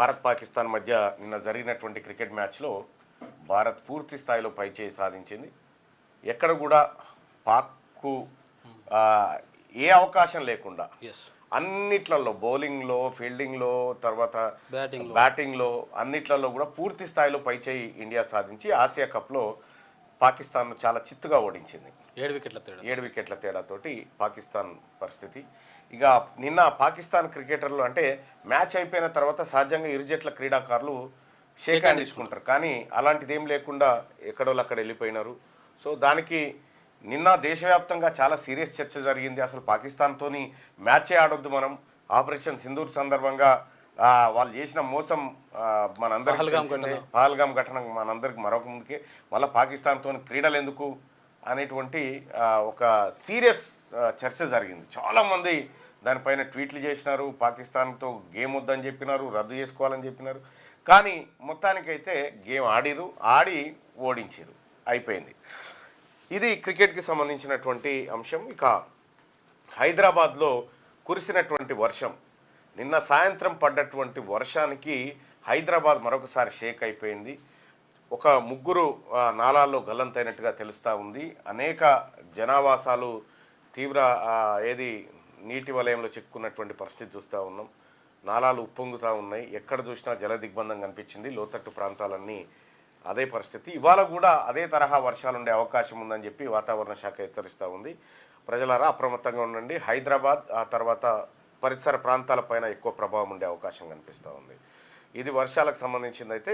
భారత్ పాకిస్తాన్ మధ్య నిన్న జరిగినటువంటి క్రికెట్ మ్యాచ్లో భారత్ పూర్తి స్థాయిలో పైచేయి సాధించింది. ఎక్కడ కూడా పాక్కు ఏ అవకాశం లేకుండా అన్నిట్లలో బౌలింగ్లో ఫీల్డింగ్లో తర్వాత బ్యాటింగ్ బ్యాటింగ్లో అన్నిట్లలో కూడా పూర్తి స్థాయిలో పైచేయి ఇండియా సాధించి ఆసియా కప్లో పాకిస్తాన్ను చాలా చిత్తుగా ఓడించింది. ఏడు వికెట్ల తేడా. ఏడు వికెట్ల తేడాతోటి పాకిస్తాన్ పరిస్థితి. ఇక నిన్న పాకిస్తాన్ క్రికెటర్లు అంటే మ్యాచ్ అయిపోయిన తర్వాత సహజంగా ఇరు జట్ల క్రీడాకారులు షేక్ హ్యాండ్ ఇచ్చుకుంటారు. కానీ అలాంటిది ఏం లేకుండా ఎక్కడోళ్ళు అక్కడ వెళ్ళిపోయినారు. సో దానికి నిన్న దేశవ్యాప్తంగా చాలా సీరియస్ చర్చ జరిగింది. అసలు పాకిస్తాన్తోని మ్యాచే ఆడొద్దు మనం. ఆపరేషన్ సింధూర్ సందర్భంగా వాళ్ళు చేసిన మోసం మనందరికీ. పహల్గామ్ ఘటన. మనందరికి మరొక ముందుకే. మళ్ళీ పాకిస్తాన్తో క్రీడలు ఎందుకు అనేటువంటి ఒక సీరియస్ చర్చ జరిగింది. చాలామంది దానిపైన ట్వీట్లు చేసినారు. పాకిస్తాన్తో గేమ్ వద్దని చెప్పినారు రద్దు చేసుకోవాలని చెప్పినారు. కానీ మొత్తానికైతే గేమ్ ఆడిరు ఆడి ఓడించారు. అయిపోయింది. ఇది క్రికెట్కి సంబంధించినటువంటి అంశం. ఇక హైదరాబాద్లో కురిసినటువంటి వర్షం. నిన్న సాయంత్రం పడ్డటువంటి వర్షానికి హైదరాబాద్ మరొకసారి షేక్ అయిపోయింది. ఒక ముగ్గురు నాలాల్లో గల్లంతైనట్టుగా తెలుస్తూ ఉంది. అనేక జనావాసాలు తీవ్ర ఏది నీటి వలయంలో చిక్కుకున్నటువంటి పరిస్థితి చూస్తూ ఉన్నాం. నాలాలు ఉప్పొంగుతూ ఉన్నాయి. ఎక్కడ చూసినా జల దిగ్బంధం కనిపించింది. లోతట్టు ప్రాంతాలన్నీ అదే పరిస్థితి. ఇవాళ కూడా అదే తరహా వర్షాలు ఉండే అవకాశం ఉందని చెప్పి వాతావరణ శాఖ హెచ్చరిస్తూ ఉంది. ప్రజలారా అప్రమత్తంగా ఉండండి. హైదరాబాద్ ఆ తర్వాత పరిసర ప్రాంతాలపైన ఎక్కువ ప్రభావం ఉండే అవకాశం కనిపిస్తూ ఉంది. ఇది వర్షాలకు సంబంధించింది అయితే